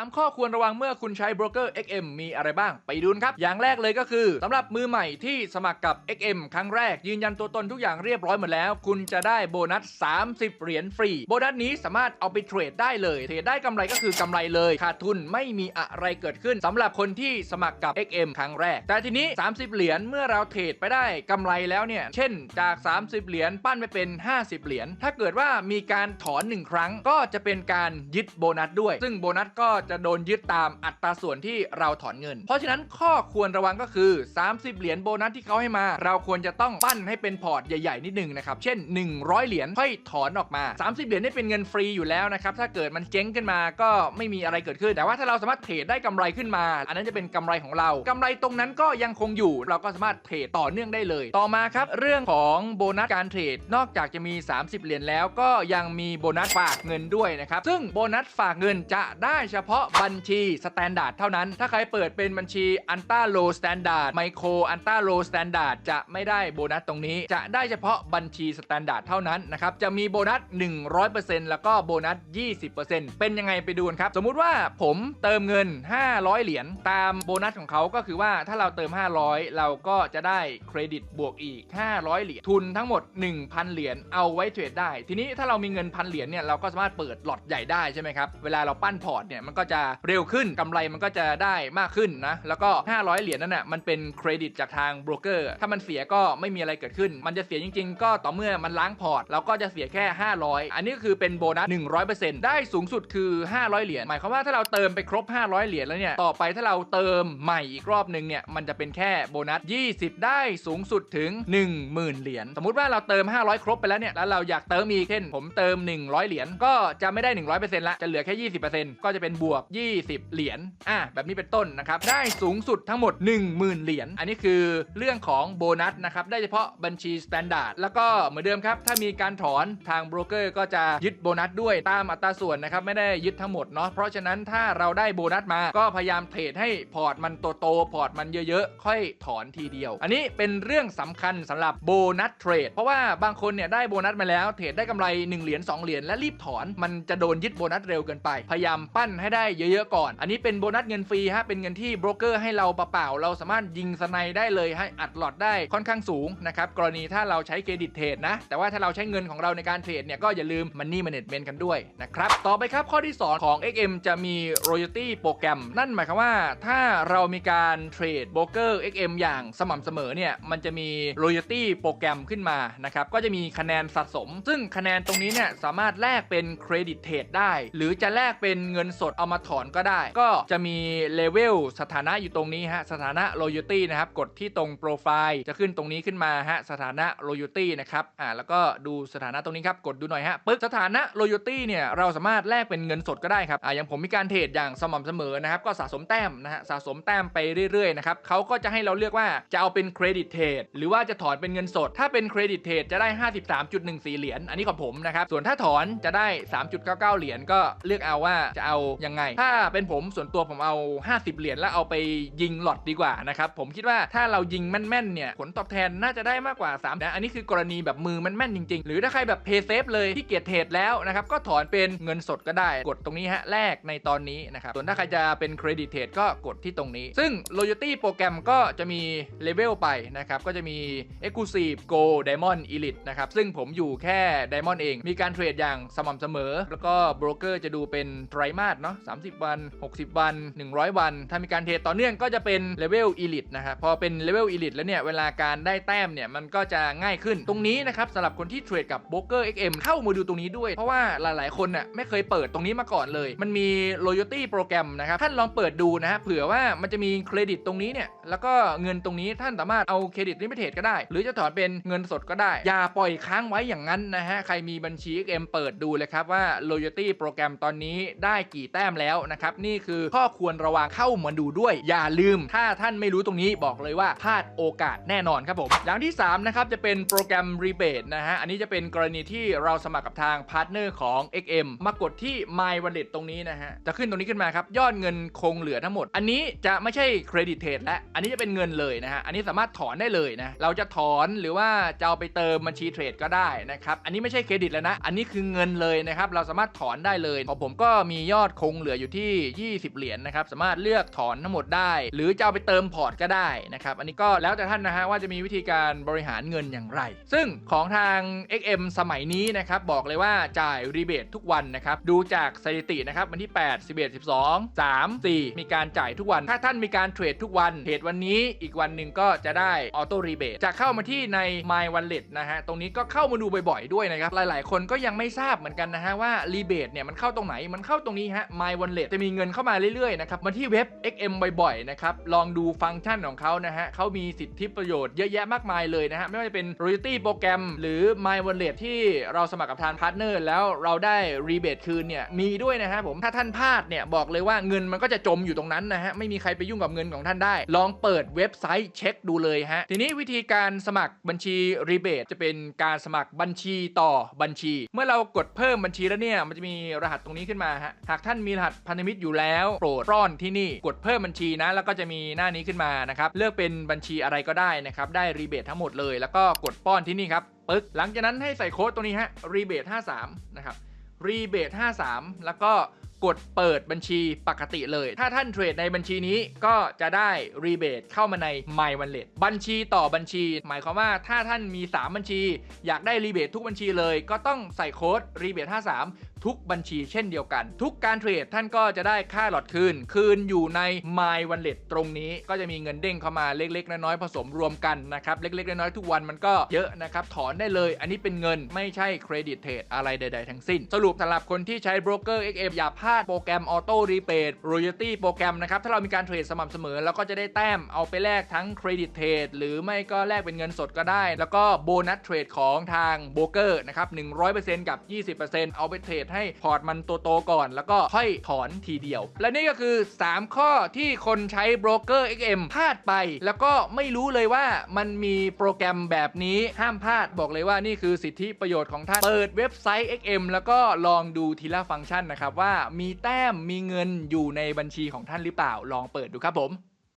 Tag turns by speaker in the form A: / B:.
A: 3 ข้อควรระวังเมื่อคุณใช้โบรกเกอร์ XM มีอะไรบ้าง ไปดูนครับ อย่างแรกเลยก็คือสำหรับมือใหม่ที่สมัครกับ XM ครั้งแรกยืนยันตัวตนทุกอย่างเรียบร้อยหมดแล้ว คุณจะได้โบนัส 30 เหรียญฟรี โบนัสนี้สามารถเอาไปเทรดได้เลย เทรดได้กำไรก็คือกำไรเลย ขาดทุนไม่มีอะไรเกิดขึ้นสำหรับคนที่สมัครกับ XM ครั้งแรก แต่ทีนี้ 30 เหรียญเมื่อเราเทรดไปได้กำไรแล้วเนี่ย เช่นจาก 30 เหรียญปั้นไปเป็น 50 เหรียญ ถ้าเกิดว่ามีการถอน 1 ครั้งก็จะเป็นการยึดโบนัสด้วย ซึ่งโบนัสก็จะโดนยึดตามอัตราส่วนที่เราถอนเงิน เพราะฉะนั้นข้อควรระวังก็คือ 30 เหรียญโบนัสที่เขาให้มา เราควรจะต้องปั้นให้เป็นพอร์ตใหญ่ๆนิดนึงนะครับ เช่น 100 เหรียญค่อยถอนออกมา 30 เหรียญนี่เป็นเงินฟรีอยู่แล้วนะครับถ้าเกิดมันเจ๊งขึ้นมาก็ไม่มีอะไรเกิดขึ้น แต่ว่าถ้าเราสามารถเทรดได้กำไรขึ้นมา อันนั้นจะเป็นกำไรของเรากำไรตรงนั้นก็ยังคงอยู่ เราก็สามารถเทรดต่อเนื่องได้เลย ต่อมาครับเรื่องของโบนัสการเทรดนอกจากจะมี 30 เหรียญแล้วก็ยังมีโบนัสฝากเงินด้วยนะครับซึ่งโบนัสฝากเงินจะได้เฉพาะาะบัญชีสแตนดาร์ดเท่านั้น ถ้าใครเปิดเป็นบัญชีอันต้าโลสแตนดาร์ดไมโครอันต้าโลสแตนดาร์ดจะไม่ได้โบนัสตรงนี้ จะได้เฉพาะบัญชีสแตนดาร์ดเท่านั้นนะครับจะมีโบนัส 100%แล้วก็โบนัส 20%เป็นยังไงไปดูกันครับ สมมุติว่าผมเติมเงิน 500 เหรียญตามโบนัสของเขาก็คือว่าถ้าเราเติม 500 เราก็จะได้เครดิตบวกอีก 500 เหรียญทุนทั้งหมด 1,000 เหรียญเอาไว้เทรดได้ ทีนี้ถ้าเรามีเงินพันเหรียญเนี่ยเราก็สามารถเปิดหลอดใหญ่ได้ใช่ไหมครับเวลาเราปั้นพอร์ตเนี่ยมันก็็จะเร็วขึ้นกำไรมันก็จะได้มากขึ้นนะ แล้วก็ 500 เหรียญนั่นน่ะมันเป็นเครดิตจากทางโบรกเกอร์ ถ้ามันเสียก็ไม่มีอะไรเกิดขึ้น มันจะเสียจริง ๆ ก็ต่อเมื่อมันล้างพอร์ตเราก็จะเสียแค่ 500 อันนี้คือเป็นโบนัส 100%ได้สูงสุดคือ 500 เหรียญ หมายความว่าถ้าเราเติมไปครบ 500 เหรียญแล้วเนี่ย ต่อไปถ้าเราเติมใหม่อีกรอบนึงเนี่ย มันจะเป็นแค่โบนัส 20 ได้สูงสุดถึง 10,000 เหรียญ สมมุติว่าเราเติม 500 ครบไปแล้วเนี่ย แล้วเราอยากเติมอีกเช่น ผมเติม 100 เหรียญ ก็จะไม่ได้ 100%ละ จะเหลือแค่ 20%ก็จะเป็นบวก20 เหรียญอะแบบนี้เป็นต้นนะครับ ได้สูงสุดทั้งหมด 10,000 เหรียญอันนี้คือเรื่องของโบนัสนะครับ ได้เฉพาะบัญชีสแตนดาร์ดแล้วก็เหมือนเดิมครับ ถ้ามีการถอนทางโบรกเกอร์ก็จะยึดโบนัสด้วยตามอัตราส่วนนะครับไม่ได้ยึดทั้งหมดเนาะเพราะฉะนั้นถ้าเราได้โบนัสมาก็พยายามเทรดให้พอร์ตมันโตๆพอร์ตมันเยอะๆ ค่อยถอนทีเดียว อันนี้เป็นเรื่องสำคัญสำหรับโบนัสเทรดเพราะว่าบางคนเนี่ยได้โบนัสมาแล้วเทรดได้กำไร1เหรียญ2เหรียญและรีบถอนมันจะโดนยึดโบนัสเร็วเกินไป พยายามปั้นให้ได้เยอะๆก่อน อันนี้เป็นโบนัสเงินฟรีฮะเป็นเงินที่โบรกเกอร์ให้เราเปล่าๆเราสามารถยิงสไนได้เลยให้อัดหลอดได้ค่อนข้างสูงนะครับกรณีถ้าเราใช้เครดิตเทรดนะแต่ว่าถ้าเราใช้เงินของเราในการเทรดเนี่ยก็อย่าลืม Money Management กันด้วยนะครับต่อไปครับข้อที่ 2 ของ XM จะมี Royalty โปรแกรม นั่นหมายความว่าถ้าเรามีการเทรดโบรกเกอร์ XM อย่างสม่ำเสมอเนี่ยมันจะมี Royalty โปรแกรมขึ้นมานะครับก็จะมีคะแนนสะสม ซึ่งคะแนนตรงนี้เนี่ยสามารถแลกเป็นเครดิตเทรดได้ หรือจะแลกเป็นเงินสดเอามาถอนก็ได้ ก็จะมีเลเวลสถานะอยู่ตรงนี้ฮะสถานะ Loyalty นะครับกดที่ตรงโปรไฟล์จะขึ้นตรงนี้ขึ้นมาฮะสถานะ Loyalty นะครับอ่าแล้วก็ดูสถานะตรงนี้ครับกดดูหน่อยฮะปึ๊บสถานะ Loyalty เนี่ยเราสามารถแลกเป็นเงินสดก็ได้ครับอ่าอย่างผมมีการเทรดอย่างสม่ำเสมอนะครับก็สะสมแต้มนะฮะสะสมแต้มไปเรื่อยๆนะครับเขาก็จะให้เราเลือกว่าจะเอาเป็นเครดิตเทรดหรือว่าจะถอนเป็นเงินสด ถ้าเป็นเครดิตเทรดจะได้ 53.14 เหรียญอันนี้ของผมนะครับส่วนถ้าถอนจะได้ 3.99 เหรียญก็เลือกเอาว่าจะเอายังไงถ้าเป็นผมส่วนตัวผมเอา 50 เหรียญแล้วเอาไปยิงหลอดดีกว่านะครับ ผมคิดว่าถ้าเรายิงแม่นๆเนี่ยผลตอบแทนน่าจะได้มากกว่า 3 นะ อันนี้คือกรณีแบบมือแม่นๆจริง ๆ หรือถ้าใครแบบเพย์เซฟเลยที่เกียจเทรดแล้วนะครับก็ถอนเป็นเงินสดก็ได้ กดตรงนี้ฮะแลกในตอนนี้นะครับส่วนถ้าใครจะเป็นเครดิตเทรดก็กดที่ตรงนี้ ซึ่ง loyalty โปรแกรมก็จะมีเลเวลไปนะครับก็จะมี exclusive go diamond elite นะครับซึ่งผมอยู่แค่ diamond เอง มีการเทรดอย่างสม่ำเสมอ แล้วก็โบรกเกอร์จะดูเป็นไตรมาสเนาะ30 วัน 60 วัน 100 วัน ถ้ามีการเทรดต่อเนื่องก็จะเป็นเลเวล elite นะครับพอเป็นเลเวล elite แล้วเนี่ยเวลาการได้แต้มเนี่ยมันก็จะง่ายขึ้นตรงนี้นะครับสำหรับคนที่เทรดกับโบรกเกอร์ XM เข้ามาดูตรงนี้ด้วย เพราะว่าหลาย ๆ คนน่ะไม่เคยเปิดตรงนี้มาก่อนเลย มันมี loyalty โปรแกรมนะครับท่านลองเปิดดูนะฮะเผื่อว่ามันจะมีเครดิตตรงนี้เนี่ยแล้วก็เงินตรงนี้ท่านสามารถเอาเครดิตลิมิเต็ดก็ได้ หรือจะถอนเป็นเงินสดก็ได้ อย่าปล่อยค้างไว้อย่างนั้นนะฮะใครมีบัญชี XM เปิดดูเลยครับว่า loyalty โปรแกรมตอนนี้ได้กี่แต้มแล้วนะครับ นี่คือข้อควรระวังเข้ามาดูด้วย อย่าลืม ถ้าท่านไม่รู้ตรงนี้บอกเลยว่าพลาดโอกาสแน่นอนครับผม อย่างที่ 3 นะครับ จะเป็นโปรแกรม rebate นะฮะ อันนี้จะเป็นกรณีที่เราสมัครกับทางพาร์ทเนอร์ของ XM มากดที่ My Wallet ตรงนี้นะฮะ จะขึ้นตรงนี้ขึ้นมาครับ ยอดเงินคงเหลือทั้งหมด อันนี้จะไม่ใช่เครดิตเทรดและ อันนี้จะเป็นเงินเลยนะฮะ อันนี้สามารถถอนได้เลยนะ เราจะถอนหรือว่าจะเอาไปเติมบัญชีเทรดก็ได้นะครับ อันนี้ไม่ใช่เครดิตแล้วนะ อันนี้คือเงินเลยนะครับ เราสามารถถอนได้เลยของผมก็มียอดคงเหลืออยู่ที่ 20 เหรียญนะครับ สามารถเลือกถอนทั้งหมดได้ หรือจะเอาไปเติมพอร์ตก็ได้นะครับ อันนี้ก็แล้วแต่ท่านนะฮะว่าจะมีวิธีการบริหารเงินอย่างไร ซึ่งของทาง XM สมัยนี้นะครับ บอกเลยว่าจ่ายรีเบททุกวันนะครับ ดูจากสถิตินะครับวันที่ 8 11 12 3 4 มีการจ่ายทุกวัน ถ้าท่านมีการเทรดทุกวันเทรดวันนี้อีกวันหนึ่งก็จะได้ออโต้รีเบทจะเข้ามาที่ใน My Wallet นะฮะตรงนี้ก็เข้ามาดูบ่อยๆด้วยนะครับหลายๆ คนก็ยังไม่ทราบเหมือนกันนะฮะว่ารีเบทเนี่ยมันเข้าตรงไหนมันเข้าตรงนี้ฮะ My Wallet จะมีเงินเข้ามาเรื่อยๆนะครับมาที่เว็บ XM บ่อยๆนะครับลองดูฟังก์ชันของเขานะฮะเขามีสิทธิประโยชน์เยอะแยะมากมายเลยนะฮะไม่ว่าจะเป็น royalty โปรแกรม หรือ My Wallet ที่เราสมัครกับทางพาร์ทเนอร์แล้วเราได้รีเบทคืนเนี่ยมีด้วยนะฮะผมถ้าท่านพลาดเนี่ยบอกเลยว่าเงินมันก็จะจมอยู่ตรงนั้นนะฮะไม่มีใครไปยุ่งกับเงินของท่านได้ ลองเปิดเว็บไซต์เช็คดูเลยฮะทีนี้วิธีการสมัครบัญชีรีเบทจะเป็นการสมัครบัญชีต่อบัญชี เมื่อเรากดเพิ่มบัญชีแล้วเนี่ยมันจะมีรหัสตรงนี้ขึ้นมาฮะหากท่านมีรหัสพันธมิตรอยู่แล้ว โปรดป้อนที่นี่กดเพิ่มบัญชีนะ แล้วก็จะมีหน้านี้ขึ้นมานะครับเลือกเป็นบัญชีอะไรก็ได้นะครับได้รีเบททั้งหมดเลย แล้วก็กดป้อนที่นี่ครับปึ๊กหลังจากนั้นให้ใส่โค้ดตัวนี้ฮะรีเบท53นะครับรีเบท53 แล้วก็กดเปิดบัญชีปกติเลย ถ้าท่านเทรดในบัญชีนี้ก็จะได้รีเบทเข้ามาใน My Wallet บัญชีต่อบัญชี หมายความว่าถ้าท่านมี 3 บัญชี อยากได้รีเบททุกบัญชีเลย ก็ต้องใส่โค้ดรีเบท53 ทุกบัญชีเช่นเดียวกัน ทุกการเทรดท่านก็จะได้ค่าหลอดคืน คืนอยู่ใน My Wallet ตรงนี้ก็จะมีเงินเด้งเข้ามาเล็กๆ น้อยๆผสมรวมกันนะครับ เล็กๆ น้อยๆทุกวันมันก็เยอะนะครับถอนได้เลย อันนี้เป็นเงินไม่ใช่เครดิตเทรดอะไรใด ๆ ทั้งสิ้น สรุปสำหรับคนที่ใช้โบรกเกอร์ XM อย่าพลาดโปรแกรมออโต้รีเ a ท Royalty โปรแกรมนะครับถ้าเรามีการเทรดสม่ำเสมอแล้วก็จะได้แต้มเอาไปแลกทั้งเครดิตเทรดหรือไม่ก็แลกเป็นเงินสดก็ได้ แล้วก็โบนัสเทรดของทางโบรกเกอร์นะครับ100%กับ 20%เอาไปเทรดให้พอร์ตมันโตๆก่อน แล้วก็ค่อยถอนทีเดียว และนี่ก็คือ 3 ข้อที่คนใช้โบรกเกอร์ XM พลาดไป แล้วก็ไม่รู้เลยว่ามันมีโปรแกรมแบบนี้ห้ามพลาดบอกเลยว่านี่คือสิทธิประโยชน์ของท่าน เปิดเว็บไซต์ XM แล้วก็ลองดูทีละฟังก์ชันนะครับว่ามีแต้มมีเงินอยู่ในบัญชีของท่านหรือเปล่าลองเปิดดูครับผม